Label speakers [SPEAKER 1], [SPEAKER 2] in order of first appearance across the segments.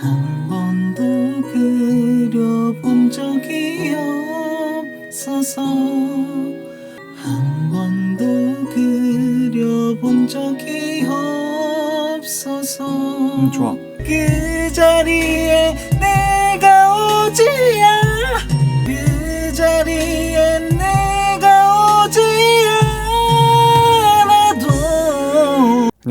[SPEAKER 1] 한 번도 그려본 적이 없어서 한 번도 그려본 적이 없어서
[SPEAKER 2] 음 좋아.
[SPEAKER 1] 그 자리에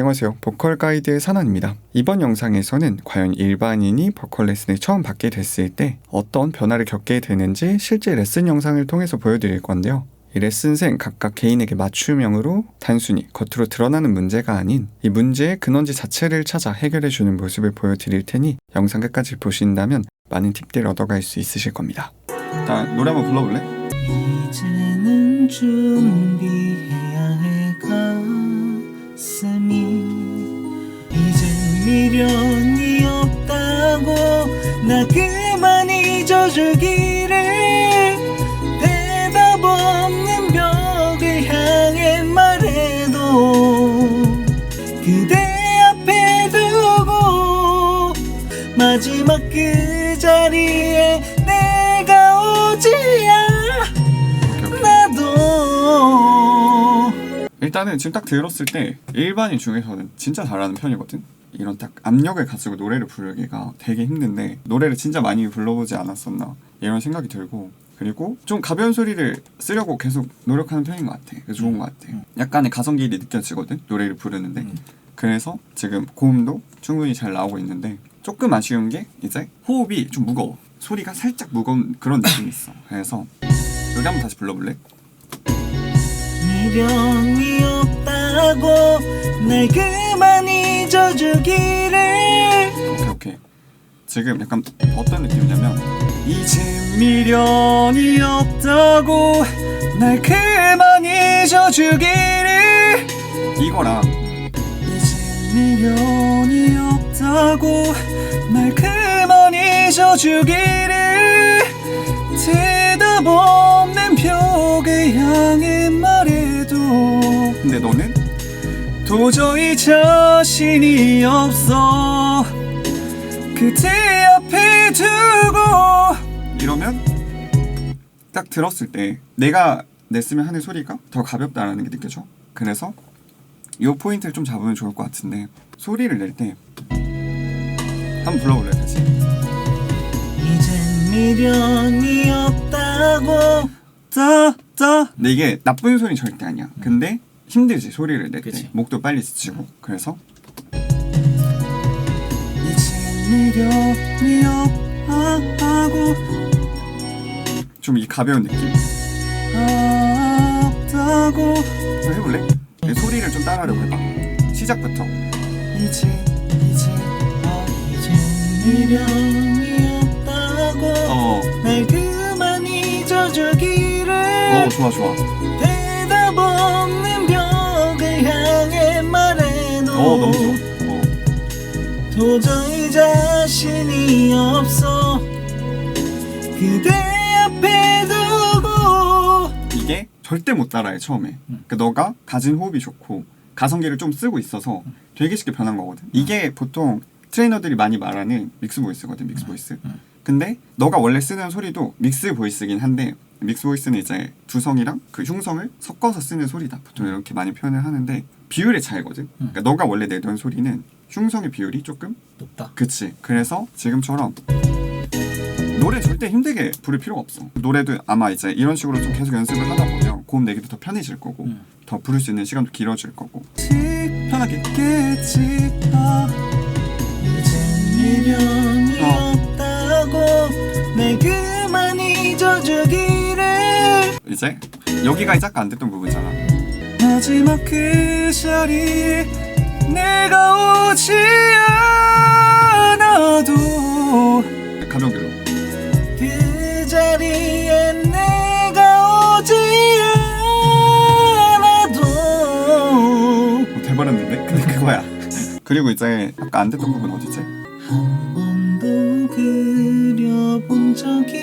[SPEAKER 2] 안녕하세요. 보컬 가이드의 산원입니다. 이번 영상에서는 과연 일반인이 보컬 레슨을 처음 받게 됐을 때 어떤 변화를 겪게 되는지 실제 레슨 영상을 통해서 보여드릴 건데요. 이 레슨생 각각 개인에게 맞춤형으로 단순히 겉으로 드러나는 문제가 아닌 이 문제의 근원지 자체를 찾아 해결해주는 모습을 보여드릴 테니 영상 끝까지 보신다면 많은 팁들을 얻어갈 수 있으실 겁니다. 일단 노래 한번 불러볼래?
[SPEAKER 1] 이제는 준비해야 해가 슴이 이제 미련이 없다고 나 그만 잊어주기를 대답 없는 벽을 향해 말해도 그대 앞에 두고 마지막 그 자리에
[SPEAKER 2] 일단은 지금 딱 들었을 때 일반인 중에서는 진짜 잘하는 편이거든. 이런 딱 압력을 가지고 노래를 부르기가 되게 힘든데 노래를 진짜 많이 불러보지 않았었나 이런 생각이 들고 그리고 좀 가벼운 소리를 쓰려고 계속 노력하는 편인 것 같아. 그래서 좋은 것 같아. 약간의 가성길이 느껴지거든 노래를 부르는데 그래서 지금 고음도 충분히 잘 나오고 있는데 조금 아쉬운 게 이제 호흡이 좀 무거워. 소리가 살짝 무거운 그런 느낌이 있어. 그래서 노래 한번 다시 불러볼래?
[SPEAKER 1] 미련이 없다고 날 그만 잊어주기를.
[SPEAKER 2] 오케이 오케이. 지금 약간 어떤 느낌이냐면 이제 미련이 없다고 날 그만 잊어주기를. 이거랑 이제 미련이 없다고 날 그만 잊어주기를. 대답 없는 벽을 향해 말해도 근데 너는 도저히 자신이 없어. 그대 앞에 두고. 이러면 딱 들었을 때 내가 냈으면 하는 소리가 더 가볍다라는 게 느껴져? 그래서 이 포인트를 좀 잡으면 좋을 것 같은데 소리를 낼 때 한번 불러볼래 다시
[SPEAKER 1] 이젠 미련이 없다고
[SPEAKER 2] 따따 근데 이게 나쁜 소리는 절대 아니야. 근데 힘들지 소리를 낼 때.
[SPEAKER 1] 그치.
[SPEAKER 2] 목도 빨리 지치고. 그래서 좀 이 가벼운 느낌? 한번 해볼래? 내 소리를 좀 따라하려고 해봐. 시작부터. 어,
[SPEAKER 1] 날 잊어주기를
[SPEAKER 2] 어 좋아 좋아.
[SPEAKER 1] 대답 없는 벽을 향해 말해도
[SPEAKER 2] 어 너무 좋아. 어.
[SPEAKER 1] 도저히 자신이 없어. 그대 앞에 두고
[SPEAKER 2] 이게 절대 못 따라해 처음에. 그러니까 너가 가진 호흡이 좋고 가성기를 좀 쓰고 있어서 되게 쉽게 변한 거거든. 이게 보통 트레이너들이 많이 말하는 믹스 보이스거든 믹스 보이스. 근데 너가 원래 쓰는 소리도 믹스 보이스긴 한데 믹스 보이스는 이제 두성이랑 그 흉성을 섞어서 쓰는 소리다 보통 이렇게 많이 표현을 하는데 비율의 차이거든 그러니까 너가 원래 내던 소리는 흉성의 비율이 조금
[SPEAKER 1] 높다
[SPEAKER 2] 그치. 그래서 지금처럼 노래 절대 힘들게 부를 필요가 없어. 노래도 아마 이제 이런 식으로 좀 계속 연습을 하다 보면 고음 내기도 더 편해질 거고
[SPEAKER 1] 음.
[SPEAKER 2] 더 부를 수 있는 시간도 길어질 거고
[SPEAKER 1] 편하게
[SPEAKER 2] 어. 이제 여기가 이제 아까 안 됐던 부분이잖아.
[SPEAKER 1] 마지막 그 자리에 내가 오지 않아도
[SPEAKER 2] 길로.
[SPEAKER 1] 그 자리에 내가 오지 않아도
[SPEAKER 2] 어, 돼버렸는데? 근데 그거야. 그리고 이제 아까 안 됐던 부분 어디지?
[SPEAKER 1] 한 번도 그려본 적이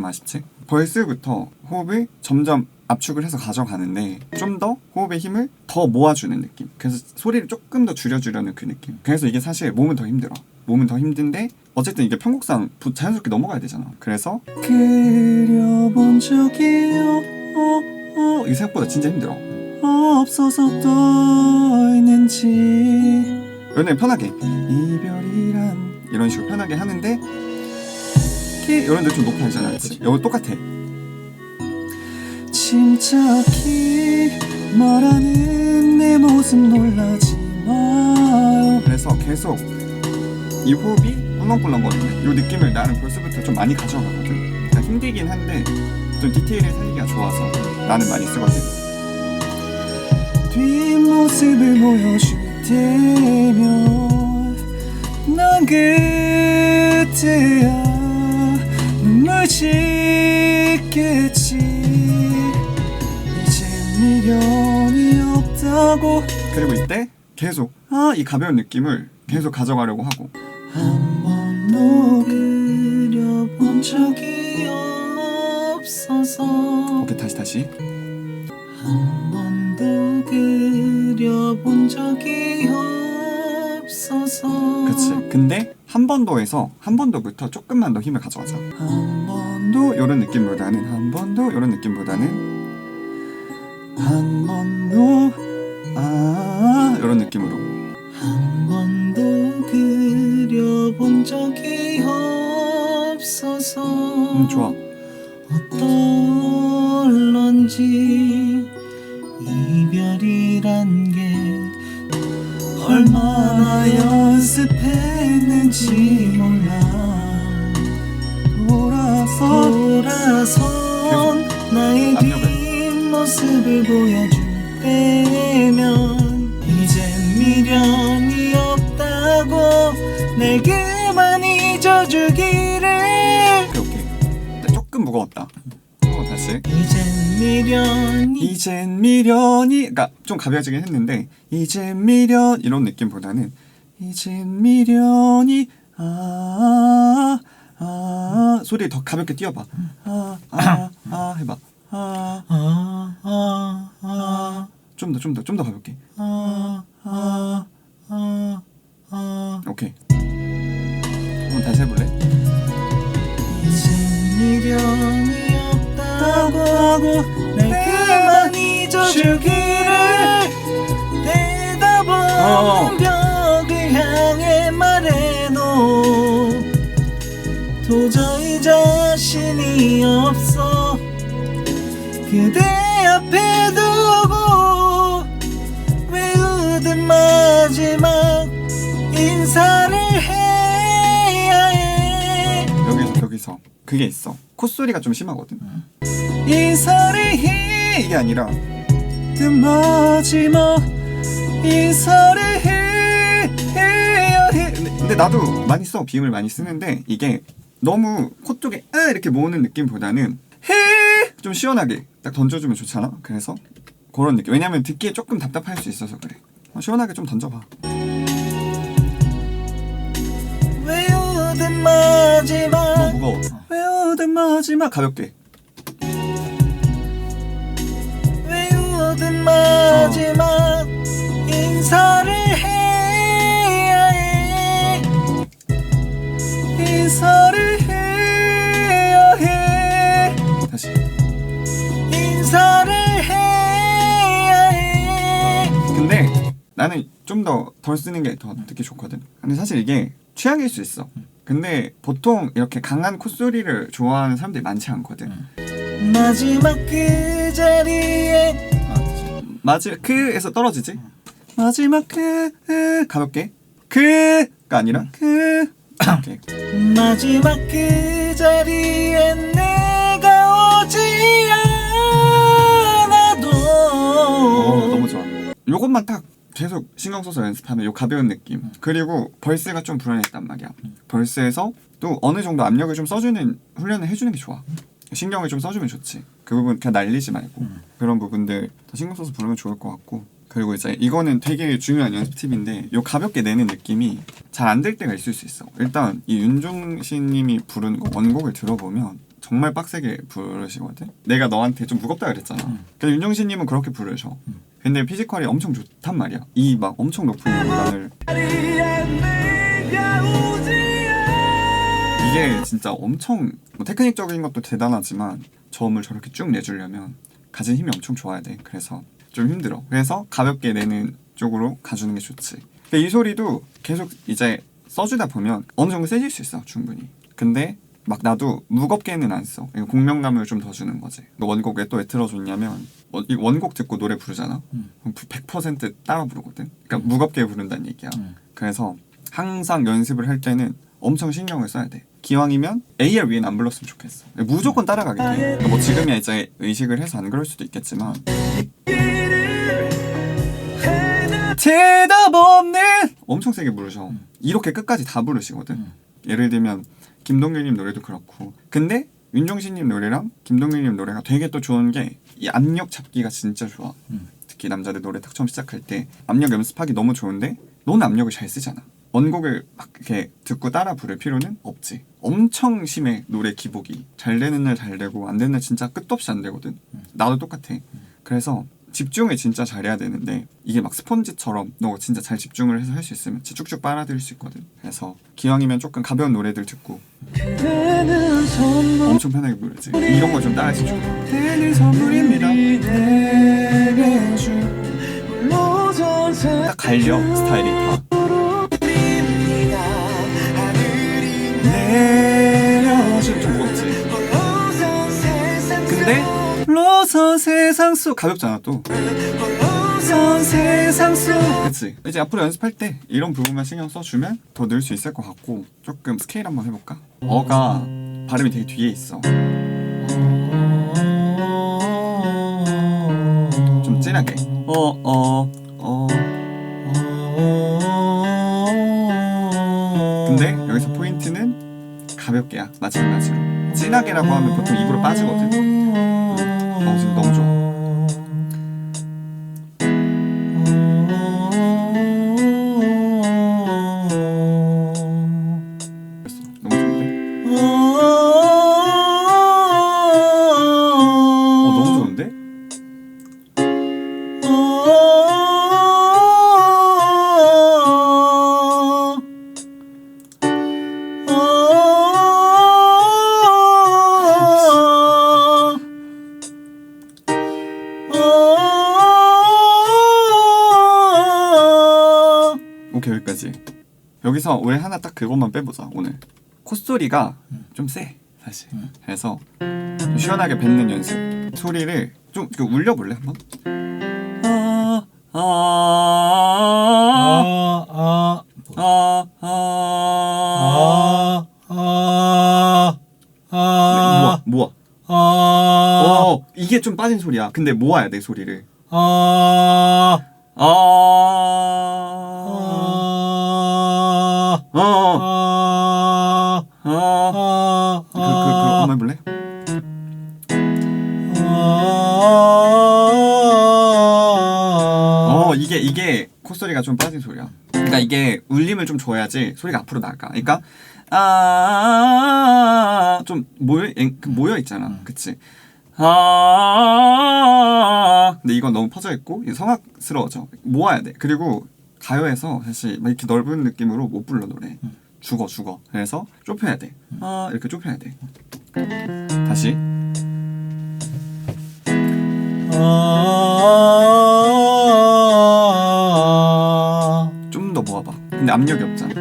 [SPEAKER 1] 없어서
[SPEAKER 2] 여기서 이런 데 조금 아쉽지? 벌스부터 호흡을 점점 압축을 해서 가져가는데 좀 더 호흡의 힘을 더 모아주는 느낌. 그래서 소리를 조금 더 줄여주려는 그 느낌. 그래서 이게 사실 몸은 더 힘들어. 몸은 더 힘든데 어쨌든 이게 편곡상 부- 자연스럽게 넘어가야 되잖아. 그래서
[SPEAKER 1] 그려본 적이 어, 어,
[SPEAKER 2] 이게 생각보다 진짜 힘들어.
[SPEAKER 1] 어, 없어서 떠 있는지
[SPEAKER 2] 연애 편하게 이별이란 이런 식으로 편하게 하는데 키 이런 데 좀 높아지잖아. 그치? 여기 똑같아.
[SPEAKER 1] 침착히 말하는 내 모습 놀라지 마요
[SPEAKER 2] 그래서 계속 이 호흡이 꿀렁꿀렁거리는 이 느낌을 나는 벌써부터 좀 많이 가져가거든. 그러니까 힘들긴 한데 좀 디테일을 살리기가 좋아서 나는 많이 쓰거든.
[SPEAKER 1] 뒷모습을 보여줄 때면 난 그때야 짓겠지. 이제 미련이 없다고.
[SPEAKER 2] 그리고 이때 계속 아 이 가벼운 느낌을 계속 가져가려고 하고.
[SPEAKER 1] 한 번도 그려본 적이 없어서.
[SPEAKER 2] 오케이 다시 다시.
[SPEAKER 1] 한 번도 그려본 적이 없어서.
[SPEAKER 2] 그치. 근데 한 번도에서 한 번도부터 조금만 더 힘을 가져가자.
[SPEAKER 1] 한 번도
[SPEAKER 2] 또 이런 느낌보다는 한 번도 이런 느낌보다는
[SPEAKER 1] 한 번도
[SPEAKER 2] 아 이런 느낌으로.
[SPEAKER 1] 한 번도 그려본 적이 없어서
[SPEAKER 2] 음 좋아.
[SPEAKER 1] 어떨런지 이별이란 게 얼마나 연습했는지 돌아선 나의. 뒷모습을 보여줄 때면 이젠 미련이 없다고 날 그만 잊어주기를.
[SPEAKER 2] 오케이 조금 무거웠다. 어 다시.
[SPEAKER 1] 이젠 미련이
[SPEAKER 2] 이젠 미련이 그러니까 좀 가벼워지긴 했는데 이젠 미련 이런 느낌보다는 이젠 미련이 아, 아 소리 더 가볍게 띄워봐. 아, 아, 아 해봐. 아,
[SPEAKER 1] 아, 아, 아,
[SPEAKER 2] 좀 더 좀 더 좀 더 가볍게.
[SPEAKER 1] 아, 아, 아, 아.
[SPEAKER 2] 오케이. 한번 다시 해볼래?
[SPEAKER 1] 이젠 미련이 없다고 하고 날 그만 잊어주기를 대답
[SPEAKER 2] 어.
[SPEAKER 1] 없는 벽 없어. 그대 앞에 두고 외우던 마지막 인사를 해야 해.
[SPEAKER 2] 여기서 여기서. 그게 있어. 콧소리가 좀 심하거든.
[SPEAKER 1] 인사를 해.
[SPEAKER 2] 이게 아니라.
[SPEAKER 1] 그 마지막 인사를 해 해야 해.
[SPEAKER 2] 근데 나도 많이 써. 비음을 많이 쓰는데 이게 너무 코 쪽에 아 이렇게 모으는 느낌보다는 해 좀 시원하게 딱 던져주면 좋잖아? 그래서 그런 느낌. 왜냐면 듣기에 조금 답답할 수 있어서 그래. 어, 시원하게 좀 던져봐. 너무
[SPEAKER 1] 마지막.
[SPEAKER 2] 무거워. 외우던 마지막. 가볍게.
[SPEAKER 1] 외우던 마지막. 인사를 해
[SPEAKER 2] 나는 좀 더 덜 쓰는 게 더 듣기 좋거든. 근데 사실 이게 취향일 수 있어. 근데 보통 이렇게 강한 콧소리를 좋아하는 사람들이 많지 않거든.
[SPEAKER 1] 마지막 그 자리에
[SPEAKER 2] 맞을 그에서 떨어지지? 마지막 그, 그 가볍게? 그가 아니라? 그 오케이.
[SPEAKER 1] 마지막 그 자리에 내가 오지 않아도
[SPEAKER 2] 어, 너무 좋아. 요것만 딱 계속 신경 써서 연습하면 요 가벼운 느낌. 그리고 벌스가 좀 불안했단 말이야. 벌스에서 또 어느 정도 압력을 좀 써주는 훈련을 해주는 게 좋아. 신경을 좀 써주면 좋지. 그 부분 그냥 날리지 말고. 그런 부분들 더 신경 써서 부르면 좋을 것 같고. 그리고 이제 이거는 되게 중요한 연습 팁인데 요 가볍게 내는 느낌이 잘 안 될 때가 있을 수 있어. 일단 이 윤종신님이 거 원곡을 들어보면 정말 빡세게 부르시거든. 내가 너한테 좀 무겁다 그랬잖아.
[SPEAKER 1] 음.
[SPEAKER 2] 근데 윤정신님은 그렇게 부르셔.
[SPEAKER 1] 음.
[SPEAKER 2] 근데 피지컬이 엄청 좋단 말이야. 이 막 엄청 높은 음반을 이게 진짜 엄청 뭐 테크닉적인 것도 대단하지만 저음을 저렇게 쭉 내주려면 가진 힘이 엄청 좋아야 돼. 그래서 좀 힘들어. 그래서 가볍게 내는 쪽으로 가주는 게 좋지. 근데 이 소리도 계속 이제 써주다 보면 어느 정도 세질 수 있어 충분히. 근데 막 나도 무겁게는 안 써. 공명감을 좀 더 주는 거지. 너 원곡에 또 왜 틀어줬냐면 원- 이 원곡 듣고 노래 부르잖아.
[SPEAKER 1] 음.
[SPEAKER 2] 그럼 100% 따라 부르거든. 그러니까 무겁게 부른다는 얘기야.
[SPEAKER 1] 음.
[SPEAKER 2] 그래서 항상 연습을 할 때는 엄청 신경을 써야 돼. 기왕이면 AR 위엔 안 불렀으면 좋겠어. 무조건 따라가게 돼. 그러니까 뭐 지금이야 이제 의식을 해서 안 그럴 수도 있겠지만 대답 없는 엄청 세게 부르셔. 이렇게 끝까지 다 부르시거든.
[SPEAKER 1] 음.
[SPEAKER 2] 예를 들면 김동률님 노래도 그렇고. 근데 윤종신님 노래랑 김동률님 노래가 되게 또 좋은 게 이 압력 잡기가 진짜 좋아.
[SPEAKER 1] 음.
[SPEAKER 2] 특히 남자들 노래 딱 처음 시작할 때 압력 연습하기 너무 좋은데 너는 압력을 잘 쓰잖아. 원곡을 막 이렇게 듣고 따라 부를 필요는 없지. 엄청 심해 노래 기복이 잘 되는 날 잘 되고 안 되는 날 진짜 끝도 없이 안 되거든. 나도 똑같아. 그래서 집중을 진짜 잘해야 되는데 이게 막 스펀지처럼 너 진짜 잘 집중을 해서 할 수 있으면 쭉쭉 빨아들일 수 있거든. 그래서 기왕이면 조금 가벼운 노래들 듣고 엄청 편하게 부르지. 이런 걸 좀 따라해서 좋아. 딱 갈려 스타일이 다. 로선 세상 속 가볍잖아 또. 로선 세상 속. 그치. 이제 앞으로 연습할 때 이런 부분만 신경 써주면 더 늘 수 있을 것 같고 조금 스케일 한번 해볼까? 어가 발음이 되게 뒤에 있어. 좀 진하게. 어 어, 어. 근데 여기서 포인트는 가볍게야 마찬가지로 진하게라고 하면 보통 입으로 빠지거든 做什么工作 여기서 우리 하나 딱 그것만 빼보자 오늘. 콧소리가 좀 세 사실.
[SPEAKER 1] 음.
[SPEAKER 2] 그래서 좀 시원하게 뱉는 연습. 소리를 좀 이렇게 울려볼래 한번? 아, 아,
[SPEAKER 1] 아,
[SPEAKER 2] 아, 아,
[SPEAKER 1] 아, 아, 아,
[SPEAKER 2] 모아 모아.
[SPEAKER 1] 아,
[SPEAKER 2] 어 이게 좀 빠진 소리야. 근데 모아야 돼 소리를.
[SPEAKER 1] 아,
[SPEAKER 2] 아, 소리가 좀 빠진 소리야. 그러니까 이게 울림을 좀 줘야지 소리가 앞으로 나가. 그러니까 아좀 모여 엥, 그 모여 있잖아. 그치? 아 근데 이건 너무 퍼져 있고 성악스러워져. 모아야 돼. 그리고 가요에서 사실 막 이렇게 넓은 느낌으로 못 불러 노래. 죽어 죽어. 그래서 좁혀야 돼. 아 이렇게 좁혀야 돼. 다시. 압력이 없잖아.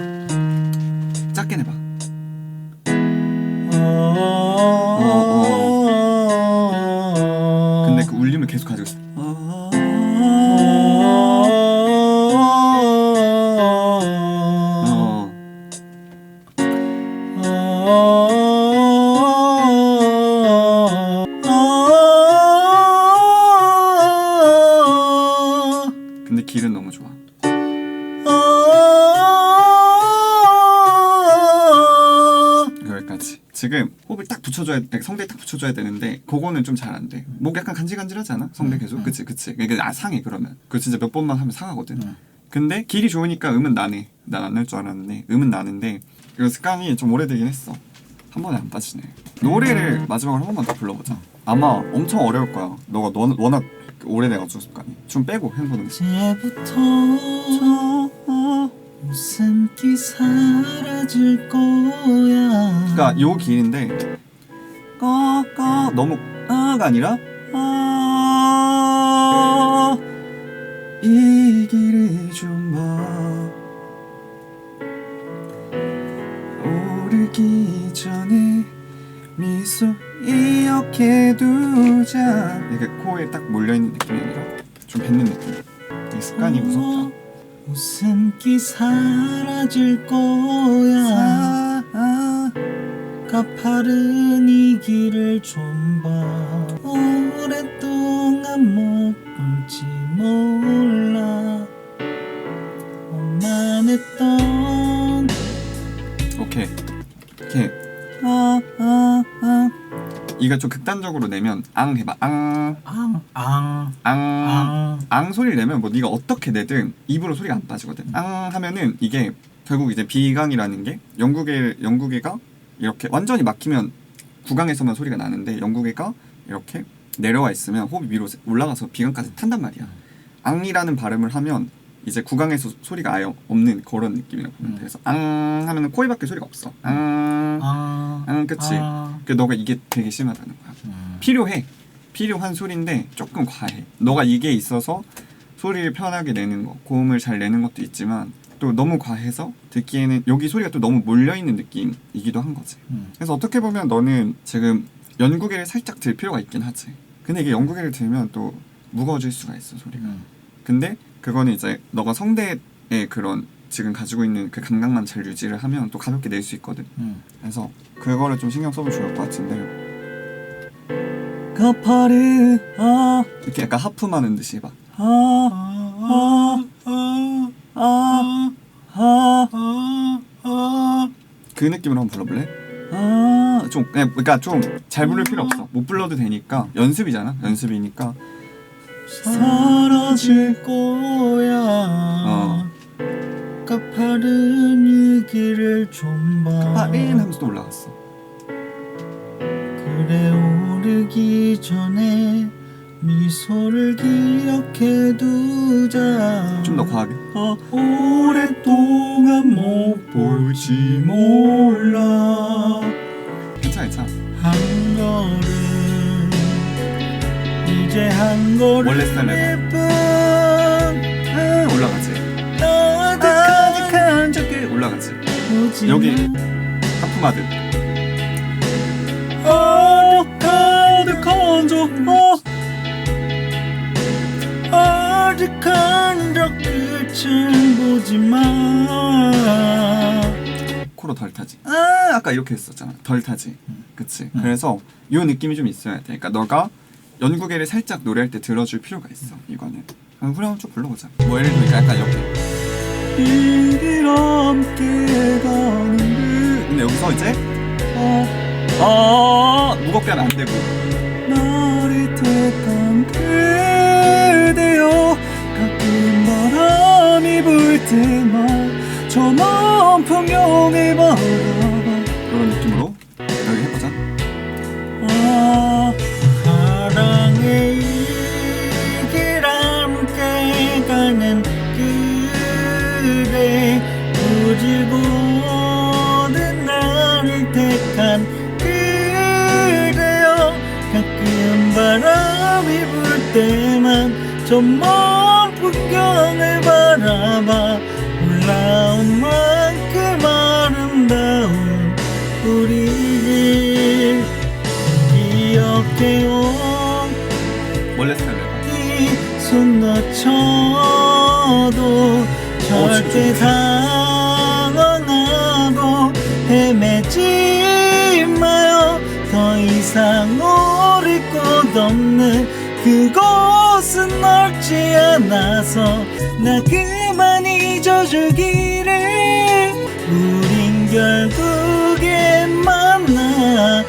[SPEAKER 2] 아니, 성대에 딱 붙여줘야 되는데 그거는 좀 잘 안 돼. 목 약간 간질간질하지 않아? 성대
[SPEAKER 1] 음,
[SPEAKER 2] 계속.
[SPEAKER 1] 음.
[SPEAKER 2] 그치, 그치. 그러니까 아, 상해 그러면. 그거 진짜 몇 번만 하면 상하거든.
[SPEAKER 1] 음.
[SPEAKER 2] 근데 길이 좋으니까 음은 나네. 난 안 날 줄 알았는데 음은 나는데 이거 습관이 좀 오래되긴 했어. 한 번에 안 빠지네. 노래를 마지막으로 한 번만 더 불러보자. 아마 엄청 어려울 거야. 너가 너, 워낙 오래돼가지고 습관이. 좀 빼고 해보는 거.
[SPEAKER 1] 이제부터 웃음기 사라질 거야
[SPEAKER 2] 그러니까 요 길인데 까까 너무 아가 아니라 아 이 길을 좀봐. 오르기 전에 미소 이렇게 두자. 이게 코에 딱 몰려있는 느낌이 아니라 좀 뱉는 느낌. 이 습관이 무섭다
[SPEAKER 1] 웃음기 사라질 거야.
[SPEAKER 2] 아,
[SPEAKER 1] 가파른 이 길을 좀 봐. 오랫동안 못 볼지 몰라. 엄만 했던
[SPEAKER 2] 오케이. 오케이. 아 아 아. 이거 좀 극단적으로 내면 앙 해봐. 앙.
[SPEAKER 1] 앙, 앙,
[SPEAKER 2] 앙,
[SPEAKER 1] 앙.
[SPEAKER 2] 앙 소리를 내면 뭐 네가 어떻게 내든 입으로 소리가 안 빠지거든. 앙 하면은 이게 결국 이제 비강이라는 게 영국의 영국애가 이렇게 완전히 막히면 구강에서만 소리가 나는데 영국애가 이렇게 내려와 있으면 호흡이 위로 올라가서 비강까지 탄단 말이야. 앙이라는 발음을 하면 이제 구강에서 소리가 아예 없는 그런 느낌이라고 보면 돼.
[SPEAKER 1] 음.
[SPEAKER 2] 그래서 앙 하면은 코에밖에 소리가 없어. 앙,
[SPEAKER 1] 앙,
[SPEAKER 2] 앙 그치.
[SPEAKER 1] 앙.
[SPEAKER 2] 그 너가 이게 되게 심하다는 거야.
[SPEAKER 1] 음.
[SPEAKER 2] 필요해. 필요한 소리인데 조금 과해. 너가 이게 있어서 소리를 편하게 내는 거, 고음을 잘 내는 것도 있지만 또 너무 과해서 듣기에는 여기 소리가 또 너무 몰려 있는 느낌이기도 한 거지.
[SPEAKER 1] 음.
[SPEAKER 2] 그래서 어떻게 보면 너는 지금 연구개를 살짝 들 필요가 있긴 하지. 근데 이게 연구개를 들면 또 무거워질 수가 있어 소리가.
[SPEAKER 1] 음.
[SPEAKER 2] 근데 그거는 이제 너가 성대의 그런 지금 가지고 있는 그 감각만 잘 유지를 하면 또 가볍게 낼 수 있거든.
[SPEAKER 1] 음.
[SPEAKER 2] 그래서 그거를 좀 신경 써보면 좋을 것 같은데
[SPEAKER 1] 가파른 아,
[SPEAKER 2] 이렇게 약간 하품하는 듯이
[SPEAKER 1] 아, 아, 아, 아, 아, 아,
[SPEAKER 2] 그 느낌으로 한번 불러볼래? 아, 좀 그냥 그러니까 좀 잘 부를 필요 없어. 못 불러도 되니까 연습이잖아. 연습이니까
[SPEAKER 1] 사라질 거야.
[SPEAKER 2] 어.
[SPEAKER 1] 가파른 이 길을 좀 봐.
[SPEAKER 2] 파인 하면서 또 올라갔어.
[SPEAKER 1] 그래 오르기 전에 미소를 기억해 두자.
[SPEAKER 2] 좀 더 과하게.
[SPEAKER 1] 어, 오랫동안 못 볼지 몰라.
[SPEAKER 2] 괜찮아, 괜찮아.
[SPEAKER 1] 한 걸음 이제 한
[SPEAKER 2] 원래 스타일로
[SPEAKER 1] 뿐
[SPEAKER 2] 아, 올라가지.
[SPEAKER 1] 아득한
[SPEAKER 2] 적게 올라가지.
[SPEAKER 1] 오지
[SPEAKER 2] 여기. 하품하듯.
[SPEAKER 1] 아득한 적 어. 아득한 적 끝은 보지 마
[SPEAKER 2] 코로 덜 타지. 아, 아까 이렇게 했었잖아. 덜 타지. 그치.
[SPEAKER 1] 음.
[SPEAKER 2] 그래서 요 느낌이 좀 있어야 돼. 그러니까 너가 연구개를 살짝 노래할 때 들어줄 필요가 있어. 이거는. 그럼 후렴 좀 불러보자. 뭐 예를 들면 약간 이렇게. 근데 여기서 이제 어, 어 무겁게 하면 안 되고 나를 택한 그대여 불 때만 저먼 풍경을 바라봐 이런 느낌으로 여기 해보자.
[SPEAKER 1] 아, 사랑의 이길 함께 가는 그대. 오지고는 나를 택한 그대여. 가끔 바람이 불 때만 저먼 풍경을 바라봐. 올라온 만큼 아름다운 우리 기억해요
[SPEAKER 2] 원래
[SPEAKER 1] 이손 놓쳐도 절대
[SPEAKER 2] 진짜.
[SPEAKER 1] 당황하고 헤매지 마요. 더 이상 오를 곳 없는 그곳 은 넓지 않아서 나 그만 잊어주기를 우린 결국에 만나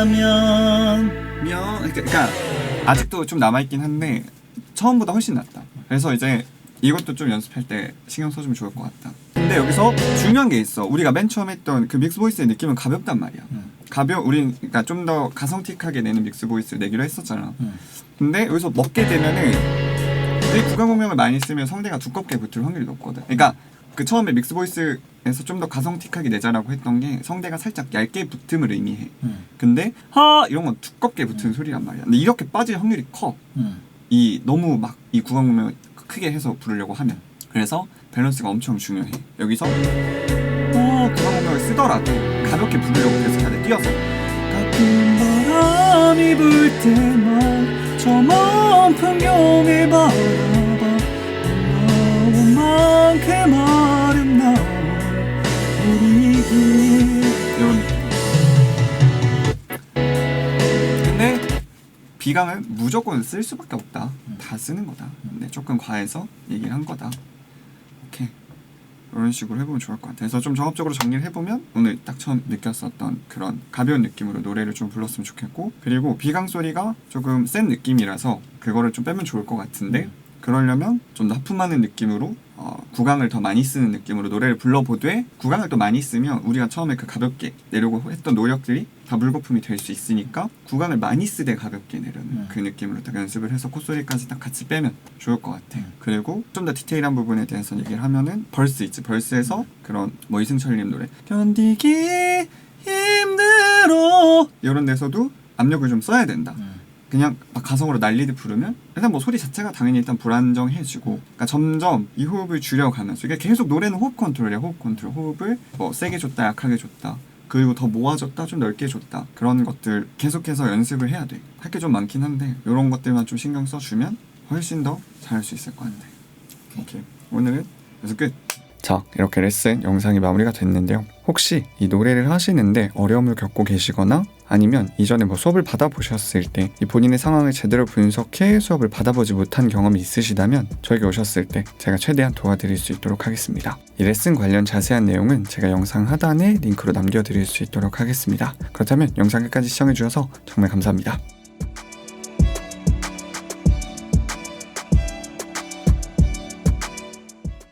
[SPEAKER 1] 오른다면
[SPEAKER 2] 명 그러니까, 그러니까 아직도 좀 남아있긴 한데 처음보다 훨씬 낫다 그래서 이제 이것도 좀 연습할 때 신경 써주면 좋을 것 같다 근데 여기서 중요한 게 있어. 우리가 맨 처음 했던 그 믹스 보이스의 느낌은 가볍단 말이야.
[SPEAKER 1] 음.
[SPEAKER 2] 가벼 우린 그러니까 좀 더 가성틱하게 내는 믹스 보이스를 내기로 했었잖아.
[SPEAKER 1] 음.
[SPEAKER 2] 근데 여기서 먹게 되면은 이 구강공명을 많이 쓰면 성대가 두껍게 붙을 확률이 높거든. 그러니까 그 처음에 믹스 보이스에서 좀 더 가성틱하게 내자라고 했던 게 성대가 살짝 얇게 붙음을 의미해.
[SPEAKER 1] 음.
[SPEAKER 2] 근데 하 이런 건 두껍게 붙은 소리란 말이야. 근데 이렇게 빠질 확률이 커.
[SPEAKER 1] 음.
[SPEAKER 2] 이 너무 막 이 구강공명을 크게 해서 부르려고 하면. 그래서 밸런스가 엄청 중요해. 여기서 어 구강공명을 쓰더라도 가볍게 부르려고 계속 해야 돼. 뛰어서.
[SPEAKER 1] 가끔 바람이 불 때만 저먼 풍경을 바라봐 너무 만큼 아름다운 우리 길.
[SPEAKER 2] 근데 비강은 무조건 쓸 수밖에 없다. 다 쓰는 거다. 근데 조금 과해서 얘기를 한 거다. 오케이. 이런 식으로 해보면 좋을 것 같아. 그래서 좀 종합적으로 정리를 해보면 오늘 딱 처음 느꼈었던 그런 가벼운 느낌으로 노래를 좀 불렀으면 좋겠고 그리고 비강 소리가 조금 센 느낌이라서 그거를 좀 빼면 좋을 것 같은데
[SPEAKER 1] 음.
[SPEAKER 2] 그러려면 좀 납품하는 느낌으로 어, 구강을 더 많이 쓰는 느낌으로 노래를 불러보되 구강을 또 많이 쓰면 우리가 처음에 그 가볍게 내려고 했던 노력들이 다 물거품이 될 수 있으니까 구강을 많이 쓰되 가볍게 내려는
[SPEAKER 1] 음.
[SPEAKER 2] 그 느낌으로 딱 연습을 해서 콧소리까지 딱 같이 빼면 좋을 것 같아.
[SPEAKER 1] 음.
[SPEAKER 2] 그리고 좀 더 디테일한 부분에 대해서 얘기를 하면은 벌스 있지. 벌스에서 그런 뭐 이승철님 노래 견디기 힘들어 이런 데서도 압력을 좀 써야 된다.
[SPEAKER 1] 음.
[SPEAKER 2] 그냥 막 가성으로 난리듯 부르면 일단 뭐 소리 자체가 당연히 일단 불안정해지고 그러니까 점점 이 호흡을 줄여가면서 이게 계속 노래는 호흡 컨트롤이야 호흡 컨트롤. 호흡을 뭐 세게 줬다 약하게 줬다 그리고 더 모아줬다 좀 넓게 줬다 그런 것들 계속해서 연습을 해야 돼. 할 게 좀 많긴 한데 이런 것들만 좀 신경 써주면 훨씬 더 잘할 수 있을 것 같아 오케이. 오늘은 그래서 끝. 자, 이렇게 레슨 영상이 마무리가 됐는데요. 혹시 이 노래를 하시는데 어려움을 겪고 계시거나 아니면 이전에 뭐 수업을 받아보셨을 때이 본인의 상황을 제대로 분석해 수업을 받아보지 못한 경험이 있으시다면 저에게 오셨을 때 제가 최대한 도와드릴 수 있도록 하겠습니다. 이 레슨 관련 자세한 내용은 제가 영상 하단에 링크로 남겨드릴 수 있도록 하겠습니다. 그렇다면 영상 끝까지 시청해주셔서 정말 감사합니다.